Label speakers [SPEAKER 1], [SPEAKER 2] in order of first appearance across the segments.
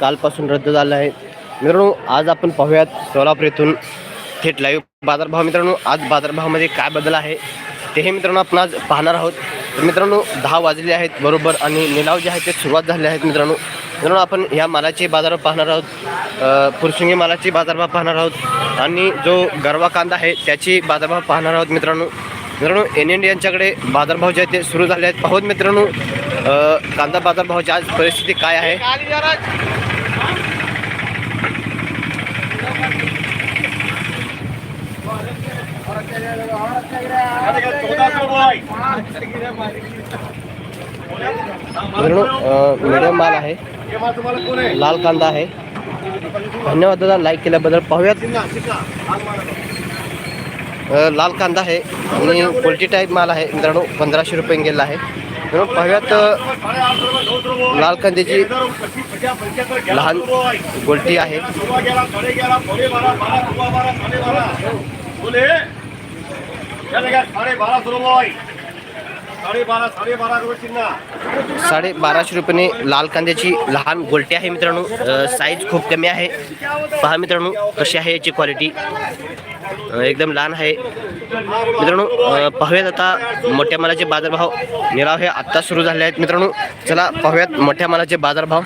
[SPEAKER 1] कालपासून रद्द झालं आहे. मित्रांनो आज आपण पाहूयात सोलापूर येथून थेट लाईव्ह बाजारभाव. मित्रांनो आज बाजारभावामध्ये काय बदल आहे तेही मित्रांनो आपण आज पाहणार आहोत. तर मित्रांनो दहा वाजले आहेत बरोबर आणि निलाव जे आहे ते सुरुवात झाले आहेत मित्रांनो. मित्रांनो आपण ह्या मालाचे बाजारभाव पाहणार आहोत. पुरशिंगी मालाचे बाजारभाव पाहणार आहोत. आणि जो गरवा कांदा आहे त्याची बाजारभाव पाहणार आहोत मित्रांनो. मित्रांनो एन एन यांच्याकडे बाजारभाव जे आहेत ते सुरू झाले आहेत. पाहूत मित्रांनो कांदा बाजारभावाची आज परिस्थिती काय आहे? मित्रांनो मिडियम माल आहे. लाल कांदा आहे. धन्यवाद दादा लाईक केल्याबद्दल पाहूयात. लाल कांदा आहे आणि क्वालिटी टाईप माल आहे. मित्रांनो पंधराशे रुपये गेला आहे. मित्रांनो पाहूयात लाल कांद्याची लहान गोलटी आहे. साडे बाराशे रुपयाने लाल कांद्याची लहान गोलटी आहे मित्रांनो. साईज खूप कमी आहे. पहा मित्रांनो कशी आहे याची क्वालिटी एकदम लहान आहे. मित्रांनो पाहूयात आता मोठ्या मालाचे बाजारभाव. निराव हे आत्ता सुरू झाले आहेत. मित्रांनो चला पाहूयात मोठ्या मालाचे बाजारभाव.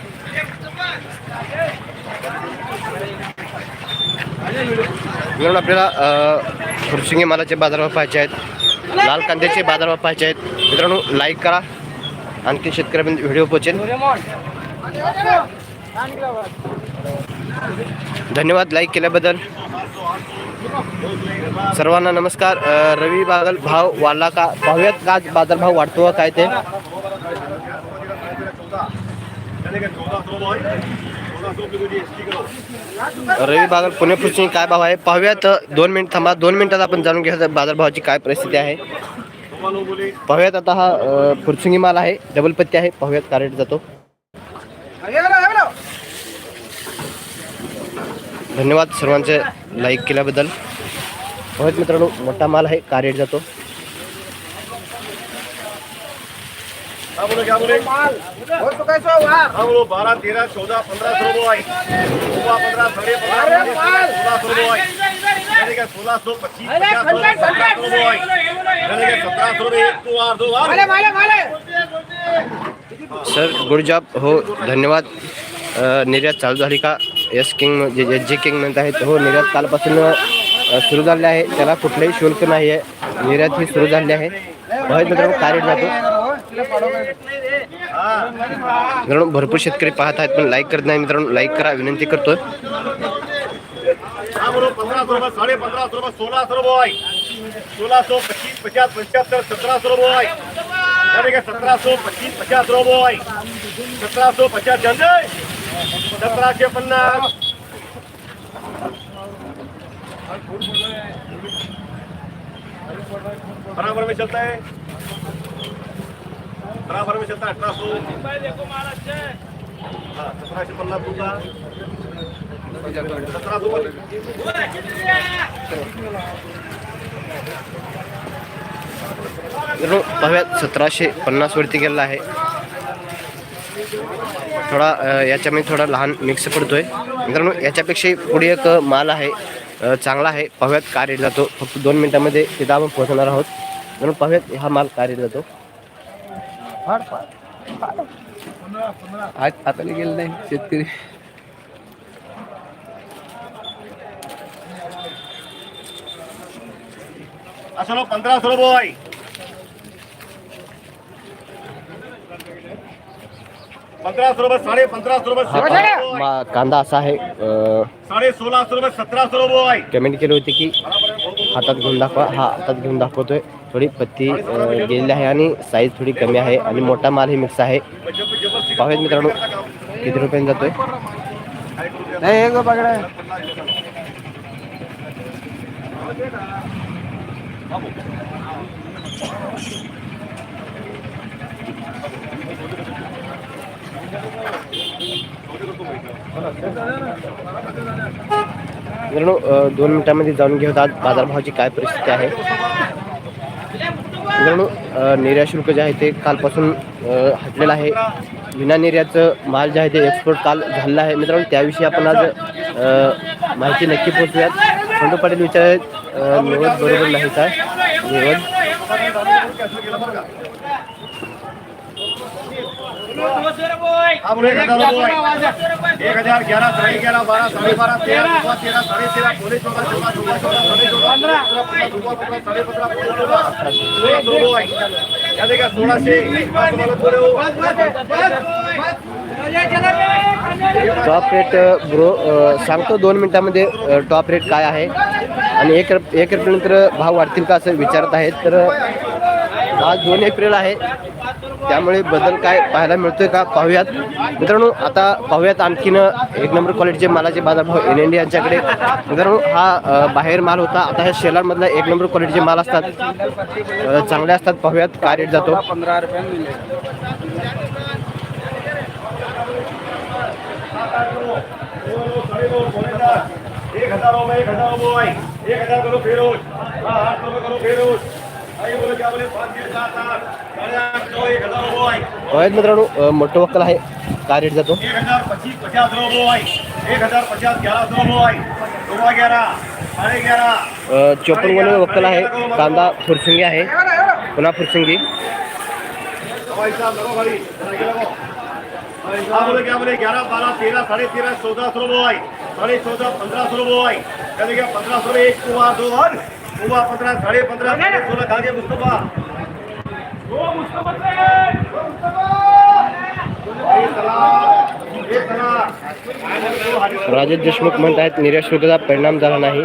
[SPEAKER 1] मित्रांनो आपल्याला अ, मालाचे बाजारभाव पाहायचे आहेत. लाल कांद्याचे बाजारभाव पाहायचे आहेत. मित्रांनो लाईक करा. आणखी शेतकऱ्यापर्यंत व्हिडिओ पोहोचेल. धन्यवाद लाईक केल्याबद्दल. सर्वांना नमस्कार. रवी बादल भाव वाढला का? पाहूयात का आज बाजारभाव वाढतो काय ते? रवी बादल पुणे फुरची काय भाव आहे? पाहूयात. दोन मिनिट थांबा. दोन मिनिटात आपण जाणून घेऊया बाजारभावाची काय परिस्थिती आहे. पाहूयात आता हा अ, फुरसुंगी माल आहे. डबल पत्ती आहे. पाहूयात का रेट जातो. धन्यवाद सर्वांचे लाईक केल्याबद्दल. पाहूयात मित्रांनो मोठा माल आहे का रेट जातो?
[SPEAKER 2] बारा तेरा चौदा पंधरा हा बोलो पच्चीस एक
[SPEAKER 1] सर गुड जॉब हो धन्यवाद. निर्यात चालू झाली का? एस किंग जे जे जे किंग म्हणत आहेत हो निर्यात कालपासून सुरू झाले आहे. त्याला कुठलंही शुल्क नाही आहे निर्यात ही सुरू झाली आहे. मित्रांनो काय रेट जातो. मित्रांनो भरपूर शेतकरी पाहत आहेत पण लाईक करत नाही मित्रांनो. लाईक करा विनंती करतोय.
[SPEAKER 2] हाँ बोलो रुपये रुपये पच्चीस पचास पंच्याहत्तर सतरा सौ रुपये सतरा सो पच्चीस पचास रुपये सतरा सो पचास सतराशे पन्नास बराबर में चलता है बराबर में चलता है अठारह सौ हाँ सतराशे पन्नास होगा सत्रह सौ
[SPEAKER 1] पाहूयात सतराशे पन्नास वरती गेलेला आहे. थोडा याच्यामध्ये थोडा लहान मिक्स पडतोय. मित्रांनो याच्यापेक्षा पुढे एक माल आहे. चांगला आहे. पाहूयात का जातो. फक्त दोन मिनिटामध्ये तिथं आपण पोहोचणार आहोत. म्हणून पाहूयात हा माल का जातो. आज हाताने गेलं नाही शेतकरी.
[SPEAKER 2] चलो पंद्रह रुपये रुपये
[SPEAKER 1] हा कांदा असा आहे अ,
[SPEAKER 2] साढ़े सोलह सौ रुपये सत्रह सौ रुपये
[SPEAKER 1] कमेंट केली होती की हातात घेऊन दाखवा हा हातात घेऊन दाखवतोय. थोडी पत्ती गेलेली आहे आणि साईज थोडी कमी आहे आणि मोठा माल हे मिक्स आहे. पाहूयात मित्रांनो किती रुपयाने जातोय? मित्रांनो दोन मिनिटांमध्ये जाणून घेऊयात आज बाजारभावाची काय परिस्थिती आहे. मित्रांनो निर्यात शुल्क जे आहे ते कालपासून हटलेलं आहे. विना निर्याचं माल जे आहे ते एक्सपोर्ट काल झालेलं आहे. मित्रांनो त्याविषयी आपण आज माहिती नक्की पोहोचूयात. खंडू पाटील विचार आहेत निवड बरोबर नाही काय निवड
[SPEAKER 2] हा बोले एक हजार रुपये एक हजार ग्यारह साढ़े ग्यारह बारह साढ़े बारह तेरह चौदह तेरह साढ़े तेरह पौने चौदह चौदह चौदह चौदह साढ़े चौदह साढ़े पंद्रह सोलह सौ रुपये क्या देगा सोलहशे तुम्हाला बोले हो
[SPEAKER 1] टॉप रेट ब्रो सांगतो दोन मिनिटामध्ये टॉप रेट काय आहे आणि एक एक एप्रिलनंतर भाव वाढतील का असं विचारत आहेत तर आज दोन एप्रिल आहे त्यामुळे बदल काय पाहायला मिळतोय का पाहूयात मित्रांनो आता पाहूयात आणखीन एक नंबर क्वालिटीचे मालाचे बाजारभाव एन एन डी यांच्याकडे मित्रांनो हा बाहेर माल होता आता ह्या शेलारमधला एक नंबर क्वालिटीचे माल असतात चांगले असतात पाहूयात काय रेट जातो
[SPEAKER 2] पंधरा एक हजार एक हजार एक हजार करो फेरोज आठ करो फेरोज
[SPEAKER 1] आहेत मित्रांनो मोठं वक्कल आहे. काय रेट जातो?
[SPEAKER 2] एक हजार पच्चीस पचास रुपये एक हजार पचास ग्यारह सौ आहे सोलह ग्यारह साढ़े ग्यारह
[SPEAKER 1] चोपन्न वक्कल आहे. कांदा फुरसिंगी आहे. पुन्हा फुरसिंगी.
[SPEAKER 2] भाई साहब लगो भाई आगे लगो हाँ बोले क्या बोले ग्यारह बारह तेरह साढ़े तेरह चौदह सौ रुपये. साढ़े चौदह पंद्रह सौ रुपये पंद्रह सौ एक कुआ दो और साढ़े पंद्रह साढ़े सोलह खा गए मुस्तफा. सलाह।
[SPEAKER 1] राजेश देशमुख म्हणत आहेत शुल्काचा परिणाम झाला नाही.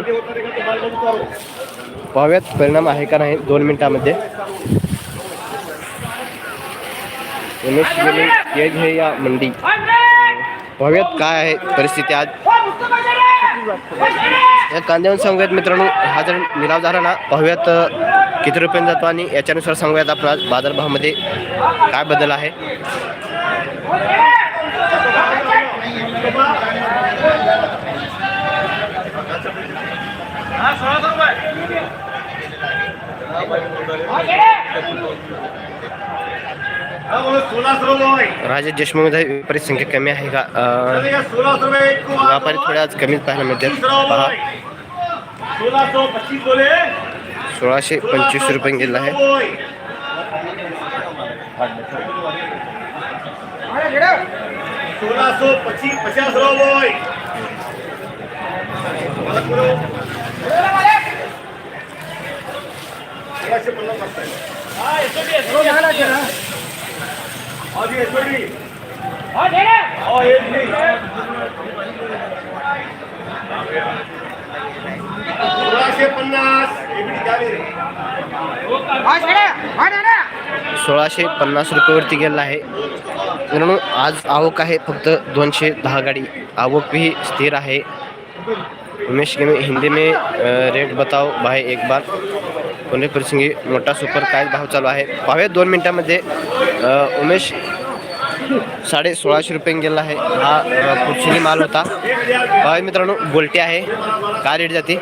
[SPEAKER 1] पाहूयात परिणाम आहे का नाही दोन मिनिटामध्ये. उमेश केज हे या मंडी. पाहूयात काय आहे परिस्थिती आज. या कांद्यावर सांगूयात मित्रांनो हा जर मिलाव झाला ना पाहूयात किती रुपयांनी जातो आणि याच्यानुसार सांगूयात आपण आज बाजारभावामध्ये काय बदल आहे.
[SPEAKER 2] रुपये.
[SPEAKER 1] राजेश देशमुखमध्ये विपरीत संख्या कमी आहे का? अ,
[SPEAKER 2] चलेगा सोलह सौ रुपये एक कुआ दो
[SPEAKER 1] व्यापारी थोडे आज कमीच पाहायला मिळते पहा.
[SPEAKER 2] सोलह सौ पच्चीस बोले
[SPEAKER 1] सोळाशे पंचवीस रुपये गेला आहे.
[SPEAKER 2] सोलह सौ पच्चीस पचास रुपये सोळाशे पन्नास वाजता आज ये छोड़ी और एक नहीं सोळाशे पन्नास
[SPEAKER 1] सोळाशे रुपयेवरती गेला आहे. मित्रांनो आज आवक आहे फक्त दोनशे दहा गाडी. आवक भी स्थिर आहे. उमेश के में हिंदी में रेट बताओ भाई एक बार. पुणे प्रसंगी मोठा सुपर काय भाव चालू आहे? पाहूया दोन मिनिटामध्ये उमेश साडे सोळाशे रुपये गेला आहे. हा पुढची माल होता. पाहूया मित्रांनो गोलटी आहे. काय रेट जाते?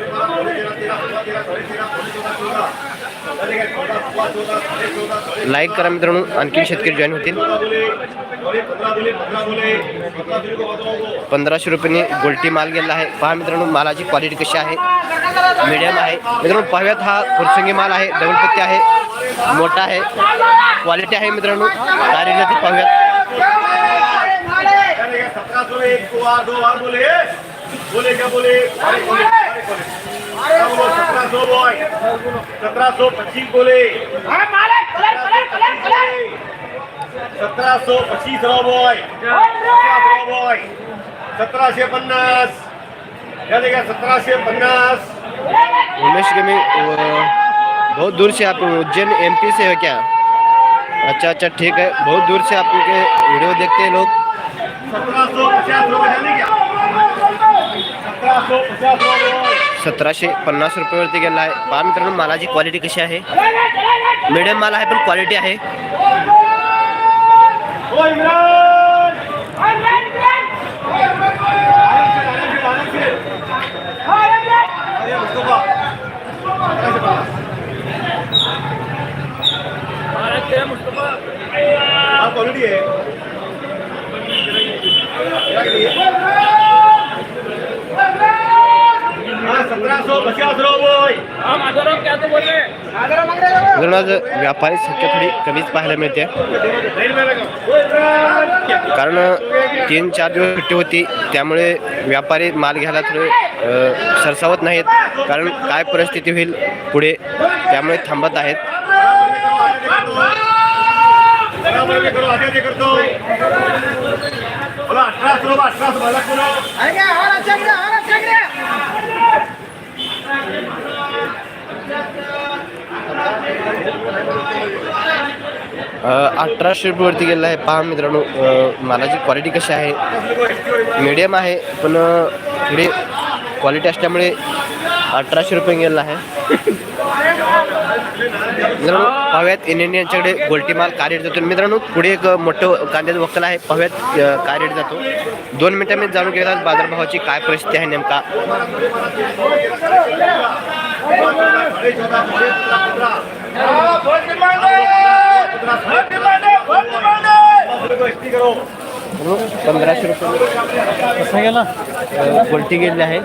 [SPEAKER 1] लाईक करा मित्रांनो आणखी शेतकरी जॉईन होतील पंधराशे रुपयाने गोल्टी माल गेला आहे पहा मित्रांनो मालाची क्वालिटी कशी आहे मीडियम आहे मित्रांनो पाहूयात हा फुरसंगी माल आहे डबल पत्ती आहे मोठा आहे क्वालिटी आहे मित्रांनो तारीख रेट जाते पाहूयात
[SPEAKER 2] सत्रह सौ बॉय सत्रह सौ पच्चीस बोले। सत्रह सौ पच्चीस रो बॉय। बॉय। सतराशे पन्नास। क्या देगा? सतराशे पन्नास।
[SPEAKER 1] उमेश के में अ, बहुत दूर से आप उज्जैन एमपी से है क्या? अच्छा अच्छा ठीक है। बहुत दूर से आपके वीडियो देखते हैं लोग।
[SPEAKER 2] सत्रह सौ पचास क्या? सत्रह सौ पचास रुपये
[SPEAKER 1] सतराशे पन्नास रुपयावरती गेला आहे. पहा मित्रांनो मालाची क्वालिटी कशी आहे? मिडियम माल आहे पण क्वालिटी आहे.
[SPEAKER 2] क्वालिटी आहे
[SPEAKER 1] मित्रांनो आज व्यापारी संख्या थोडी कमीच पाहायला मिळते. कारण तीन चार दिवस सुट्टी होती त्यामुळे व्यापारी माल घ्यायला थोडे सरसावत नाहीत. कारण काय परिस्थिती होईल पुढे त्यामुळे थांबत आहेत.
[SPEAKER 2] अठरा सुरू अठरा
[SPEAKER 1] अठराशे रुपयेवरती गेलेला आहे. पहा मित्रांनो मालाची क्वालिटी कशी आहे. मीडियम आहे पण अ, थोडी क्वालिटी असल्यामुळे अठराशे रुपये गेलेला आहे. मित्रांनो पाहूयात इन एन यांच्याकडे गोल्टी माल काय रेट जातो. मित्रांनो पुढे एक मोठं कांद्याचं वक्कल आहे. पाव्यात अ, काय रेट जातो. दोन मिनिटांमध्ये जाणून घेतात बाजारभावाची काय परिस्थिती आहे नेमका. पंधराशे रुपये.
[SPEAKER 3] कसं गेला?
[SPEAKER 1] अ, गोल्टी गेलेली आहे.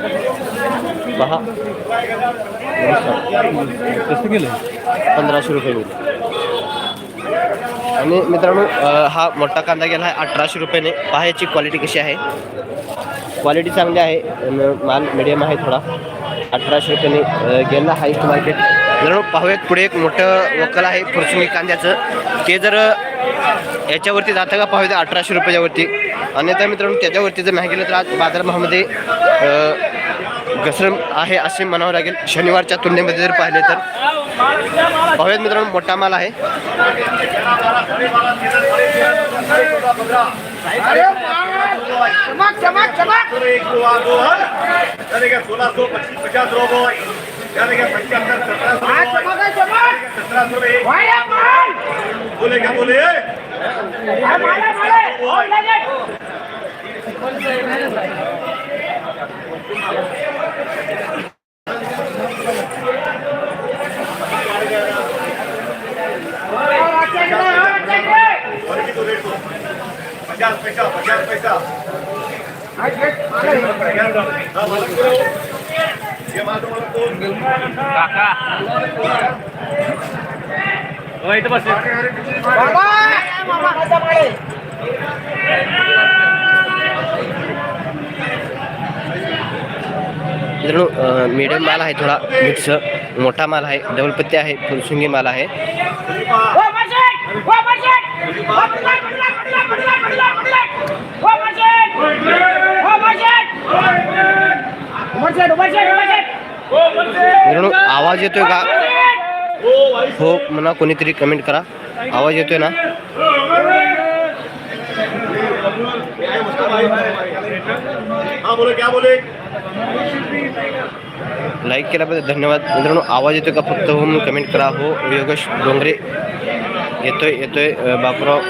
[SPEAKER 1] पहा.
[SPEAKER 3] कसं गेलं?
[SPEAKER 1] पंधराशे रुपये गेले. आणि मित्रांनो हा मोठा कांदा गेला आहे अठराशे रुपयाने. पहा याची क्वालिटी कशी आहे. क्वालिटी चांगली आहे. माल मिडियम आहे थोडा. अठराशे रुपयाने गेला हायस्ट मार्केट मित्रांनो पाहूयात पुढे एक मोठं वकल आहे फुरसुंगी कांद्याचं. ते जर याच्यावरती जातं का? पाहूया अठराशे रुपयाच्यावरती. आणि आता मित्रांनो त्याच्यावरती जर नाही गेलं तर आज बाजारभावामध्ये घसरण आहे असे म्हणावं लागेल शनिवारच्या तुलनेमध्ये जर पाहिले तर पाहूयात मित्रांनो मोठा माल आहे
[SPEAKER 2] बोले क्या बोले और की तो रेट दो पचास पैसा पचास पैसा हाँ, मालूम करो। ये मालूम मालूम तो
[SPEAKER 3] इथं बस
[SPEAKER 1] मित्रांनो मिडियम माल आहे थोडा मिक्स मोठा माल आहे डबल आहे फुलसुंगी माल आहे. मित्रांनो आवाज येतोय का? हो म्हणा कोणीतरी कमेंट करा. आवाज येतोय ना?
[SPEAKER 2] बोले क्या बोले?
[SPEAKER 1] लाईक केल्याबद्दल धन्यवाद. मित्रांनो आवाज येतोय का फक्त हो म्हणून कमेंट करा. हो योगेश डोंगरे येतोय येतोय बापराव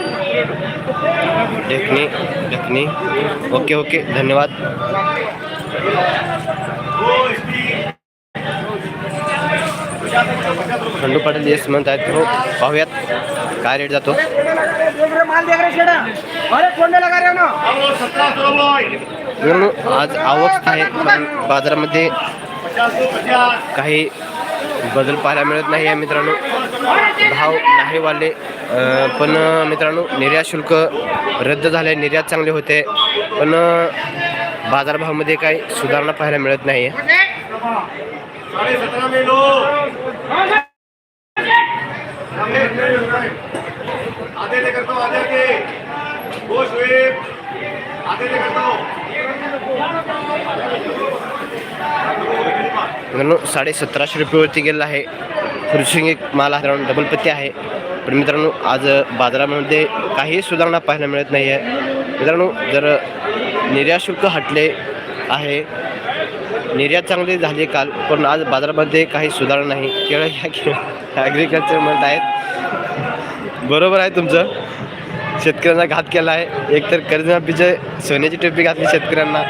[SPEAKER 1] देखणे देखणे ओके ओके धन्यवाद. खंडू पाटील येस म्हणत आहेत हो पाहूयात काय रेट जातो.
[SPEAKER 4] माल
[SPEAKER 1] आज आवक आहे पण बाजारामध्ये काही बदल पाहायला मिळत नाही आहे मित्रांनो. भाव नाही वाढले पण मित्रांनो निर्यात शुल्क रद्द झाले निर्यात चांगले होते पण बाजारभावामध्ये काही सुधारणा पाहायला मिळत नाही आहे
[SPEAKER 2] साढ़े सत्रह में लो आधे से करता हूँ आधे के दो श्वेत आधे से करता हूँ
[SPEAKER 1] मित्रांनो साडे सतराशे रुपयेवरती गेलेला आहे. फुरशिंग माल आहे मित्रांनो डबल पत्ती आहे. पण मित्रांनो आज बाजारामध्ये काही सुधारणा पाहायला मिळत नाही आहे मित्रांनो जर निर्यात शुल्क हटले आहे निर्यात चांगली झाली काल पण आज बाजारामध्ये काही सुधारणा नाही. केवळ ह्या ॲग्रिकल्चर म्हणत आहेत. बरोबर आहे तुमचं. शेतकऱ्यांना घात केला आहे. एकतर कर्जमाफीचे सोन्याची टोपी घातली शेतकऱ्यांना.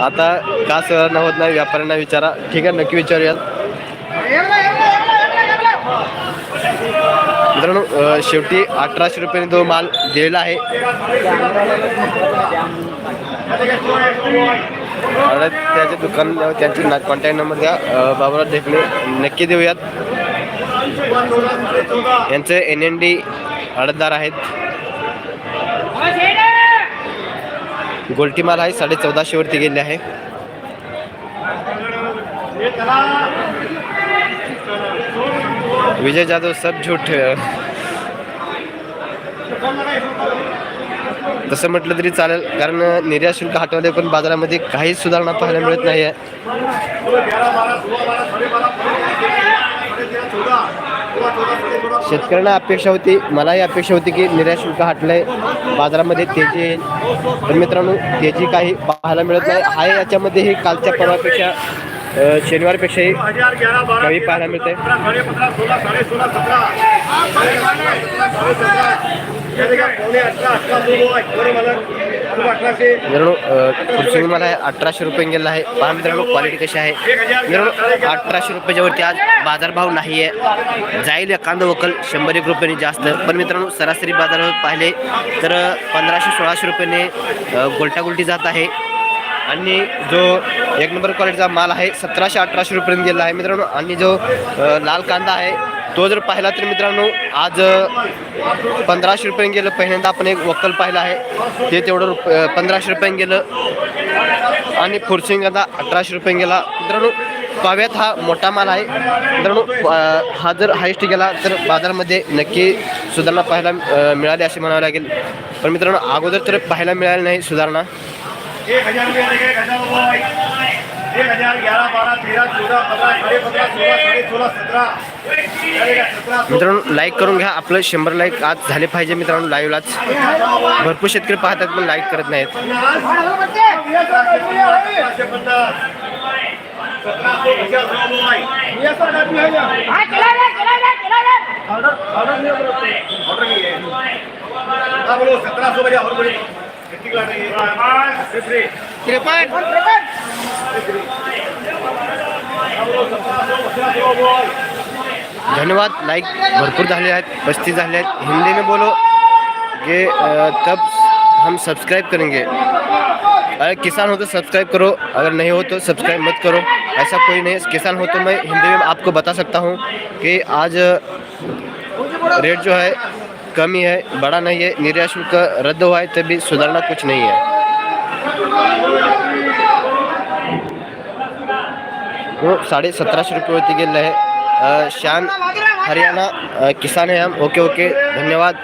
[SPEAKER 1] आता का सुधारणा होत नाही व्यापाऱ्यांना विचारा. ठीक आहे नक्की विचारूयात. मित्रांनो शेवटी अठराशे रुपयाने तो माल दिलेला आहे. आता त्याचे दुकान त्यांचे कॉन्टॅक्ट नंबर द्या. अ, बाबुराव ढेकणे नक्की देऊयात. यांचे एन एन डी अडतदार आहेत. गोलटी माल आहे साडे चौदाशेवरती गेले आहे. विजय जाधव सब झूठ तसं म्हटलं तरी चालेल कारण निर्यात शुल्क हटवले पण बाजारामध्ये काहीच सुधारणा पाहायला मिळत नाही आहे
[SPEAKER 2] ग्यारह बारह सोळा बारा साडे बारा साडे तेरा चौदा सोळा चौदा साडे चौदा
[SPEAKER 1] शेतकऱ्यांना अपेक्षा होती मलाही अपेक्षा होती की निर्यात शुल्क हटलंय. बाजारामध्ये तेजी येईल तर मित्रांनो तेजी काही पाहायला मिळत नाही. आहे याच्यामध्ये ही कालच्या परवापेक्षा शनिवारपेक्षाही कमी पाहायला मिळते
[SPEAKER 2] आहे मला
[SPEAKER 1] मित्रांनो खुर्ची मला आहे अठराशे रुपये गेला आहे. पहा मित्रांनो क्वालिटी कशी आहे. मित्रांनो अठराशे रुपयाच्या वरती आज बाजारभाव नाही आहे. जाईल एखादं वकल शंभर एक रुपयाने जास्त. पण मित्रांनो सरासरी बाजारभाव पाहिले तर पंधराशे सोळाशे रुपयाने अ, गोलटागोलटी जात आहे. आणि जो एक नंबर क्वालिटीचा माल आहे सतराशे अठराशे रुपयापर्यंत गेला आहे मित्रांनो. आणि जो लाल कांदा आहे तो जर पाहिला तर मित्रांनो आज पंधराशे रुपये गेलं. पहिल्यांदा आपण एक वक्कल पाहिलं आहे. ते तेवढं रुप पंधराशे रुपयाने गेलं. आणि फुरसिंग अठराशे रुपये गेला. मित्रांनो पाव्यात हा मोठा माल आहे. मित्रांनो हा जर हायस्ट गेला तर बाजारामध्ये नक्की सुधारणा पाहायला मिळाली असे म्हणावं लागेल. पण मित्रांनो अगोदर तर पाहायला मिळाली नाही सुधारणा.
[SPEAKER 2] एक हजार ग्यारह बारह तेरह चौदह पंद्रह साढ़े पंद्रह सोलह साढ़े सोलह सत्रह
[SPEAKER 1] मित्रांनो लाईक करून घ्या आपलं शंभर लाईक आज झाले पाहिजे मित्रांनो लाईव्हलाच भरपूर शेतकरी पाहतात पण लाईक करत नाहीत
[SPEAKER 2] सतराशे है हाँ है हाँ
[SPEAKER 1] धन्यवाद लाइक भरपूर झाले आहेत. हिंदी में बोलो ये तब हम सब्सक्राइब करेंगे. अगर किसान हो तो सब्सक्राइब करो, अगर नहीं हो तो सब्सक्राइब मत करो. ऐसा कोई नहीं, किसान हो तो मैं हिंदी में आपको बता सकता हूँ कि आज रेट जो है कमी है, बड़ा नहीं है, निर्यात शुल्क रद्द हुआ है, तभी सुधारना कुछ नहीं है। वो साढ़े सतराशे रुपयेवरती गेलेलं आहे अ, शान हरियाणा किसान है हम। ओके ओके धन्यवाद।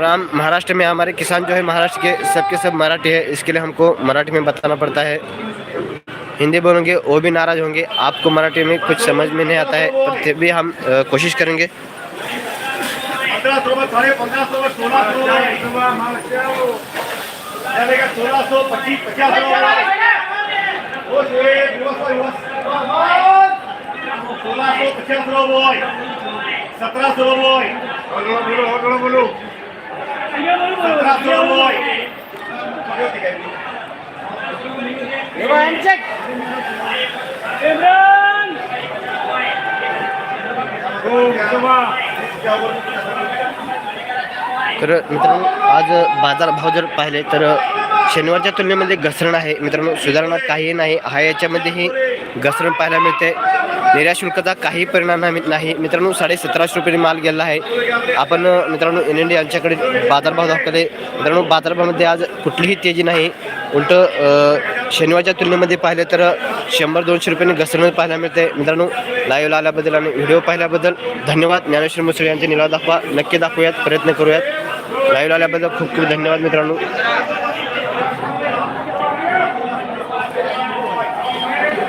[SPEAKER 1] राम महाराष्ट्र में हमारे किसान जो है महाराष्ट्र के सबके सब मराठी है। इसके लिए हमको मराठी में बताना पड़ता है। हिंदी बोलेंगे वो भी नाराज़ होंगे। आपको मराठी में कुछ समझ में नहीं आता है पर फिर भी हम कोशिश करेंगे।
[SPEAKER 2] पंद्रह सौ में साढ़े पंद्रह सौ में सोलह सौ यानी का सोलह सौ पच्चीस पचास वो ये दिवस को दिवस सोलह सौ पचास रो बॉय सत्रह सौ बॉय बोलो बोलो बोलो बोलो सत्रह सौ बॉय
[SPEAKER 1] तर मित्रांनो आज बाजारभाव जर पाहिले तर शनिवारच्या तुलनेमध्ये घसरण आहे. मित्रांनो सुधारणा काही नाही. हा याच्यामध्येही घसरण पाहायला मिळते. निर्यात शुल्काचा काही परिणाम नाही- नाही. मित्रांनो साडे सतराशे रुपये माल गेला आहे. आपण मित्रांनो एन एन यांच्याकडे बाजारभाव दाखवले. मित्रांनो बाजारभावामध्ये आज कुठलीही तेजी नाही. उलट शनिवारच्या तुलनेमध्ये पाहिलं तर शंभर दोनशे रुपयांनी घसरण पाहायला मिळते मित्रांनो लाईव्हला आल्याबद्दल आणि व्हिडिओ पाहिल्याबद्दल धन्यवाद. ज्ञानेश्वर मुसळे यांचे निलाव दाखवा. नक्की दाखवूयात प्रयत्न करूयात. लाईव्ह आल्याबद्दल खूप खूप धन्यवाद मित्रांनो.